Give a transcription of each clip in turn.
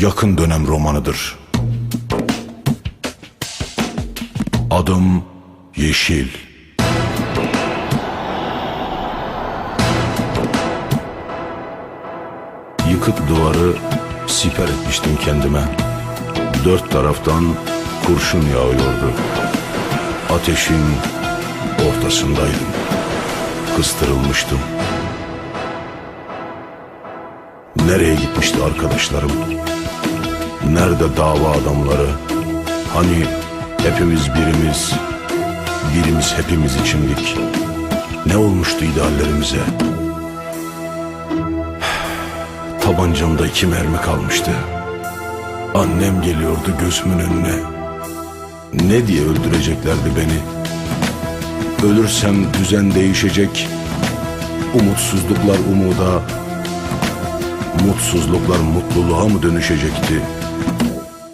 yakın dönem romanıdır. Adım Yeşil. Yıkık duvarı siper etmiştim kendime. Dört taraftan kurşun yağıyordu. Ateşin ortasındaydım. Kıstırılmıştım. Nereye gitmişti arkadaşlarım? Nerede dava adamları? Hani hepimiz birimiz, birimiz hepimiz içindik. Ne olmuştu ideallerimize? Tabancamda iki mermi kalmıştı. Annem geliyordu gözümün önüne. Ne diye öldüreceklerdi beni? Ölürsem düzen değişecek. Umutsuzluklar umuda, mutsuzluklar mutluluğa mı dönüşecekti?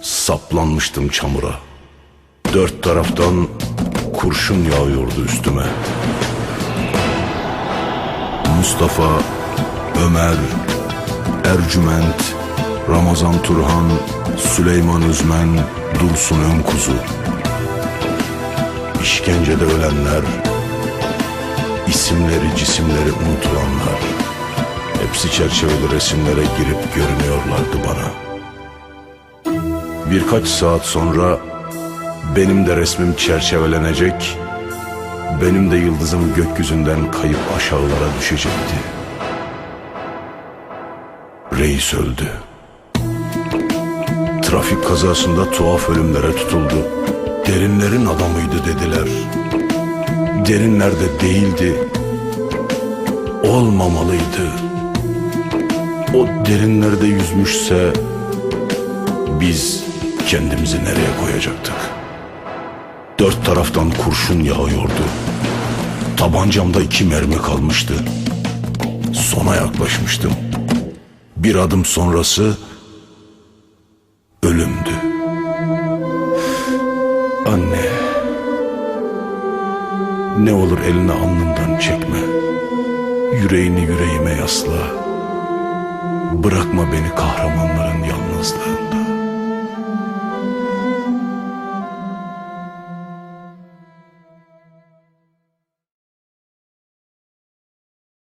Saplanmıştım çamura. Dört taraftan kurşun yağıyordu üstüme. Mustafa, Ömer, Ercüment, Ramazan Turhan, Süleyman Üzmen, Dursun Önkuzu. İşkencede ölenler, isimleri cisimleri unutulanlar. Çerçeveli resimlere girip görünüyorlardı bana. Birkaç saat sonra benim de resmim çerçevelenecek, benim de yıldızım gökyüzünden kayıp aşağılara düşecekti. Reis öldü. Trafik kazasında tuhaf ölümlere tutuldu. Derinlerin adamıydı dediler. Derinlerde değildi. Olmamalıydı. O derinlerde yüzmüşse biz kendimizi nereye koyacaktık? Dört taraftan kurşun yağıyordu. Tabancamda iki mermi kalmıştı. Sona yaklaşmıştım. Bir adım sonrası ölümdü. Anne. Ne olur elini alnımdan çekme. Yüreğini yüreğime yasla. Bırakma beni kahramanların yalnızlığında.